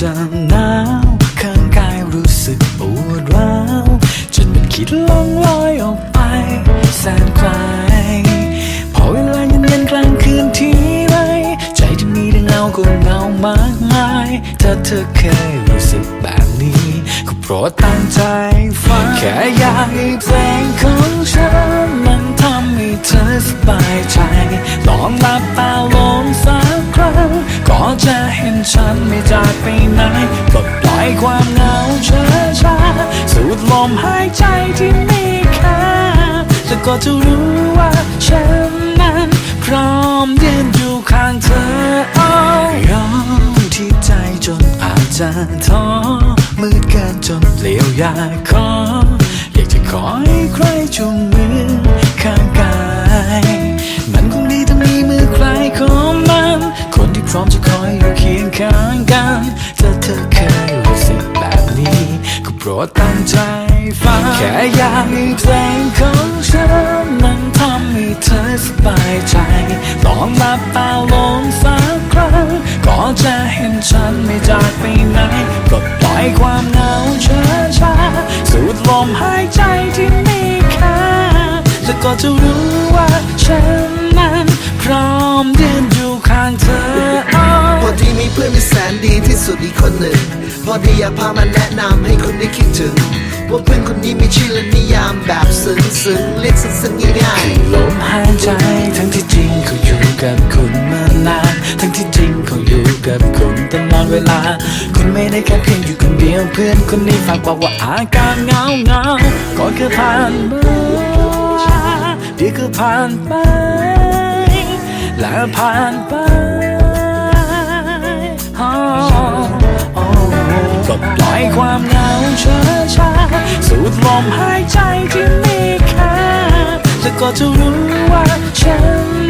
จะหนาวข้างกายรู้สึกปวดร้าวจนมันคิดล่องลอยออกไปแสนไกลพอเวลาเย็นเย็กลางคืนที่ไรใจจะมีแต่เงาก็เงามากมายถ้าเธอเคยรู้สึกแบบนี้ ก็เพราะตั้งใจฟังแค่อยากให้เพลง ไม่จากไปไหนปลดปล่อยความเหงาช้าช้าสูดลมหายใจที่มีค่าแล้วก็จะรู้ว่าฉันนั้นพร้อมยืนอยู่ข้างเธอเอายอมที่ใจจนอาจจะท้อมืดเกินจนเปลี่ยวอยากขออยากจะขอให้ใครจุงมือข้างกายางกันถ้าเธอเคยรู้สึกแบบนี้ ก็โปรดตั้งใจฟัง แค่อยากให้เพลงของฉันนั้นทำให้เธอสบายใจ ลองหลับตาลงสักครั้งก็จะเห็นฉันไม่จากไปไหนปลดปล่อยความเหงาช้าช้าสูดลมหายใจที่มีค่าแล้วก็จะรู้ ดีที่สุดอีกคนหนึ่ง พอที่อยากพามาแนะนำให้คนได้คิดถึง ว่าเพื่อนคนนี้มีชื่อและนิยามแบบซึ้งซึ้งเรียกซึ้งๆง่ายๆลมหายใจทั้งที่จริงเขาอยู่กับคุณมานานทั้งที่จริงเขาอยู่กับคุณตลอดเวลา คุณไม่ได้แค่เพียงอยู่คนเดียวเพื่อนคนนี้ฝากบอกว่าอาการเหงาเงาๆก็แค่ผ่านมาเดี๋ยวก็ผ่านไปและผ่านไป ความเหงาช้าช้าสูดลมหายใจที่มีค่าแล้วก็จะรู้ว่าฉัน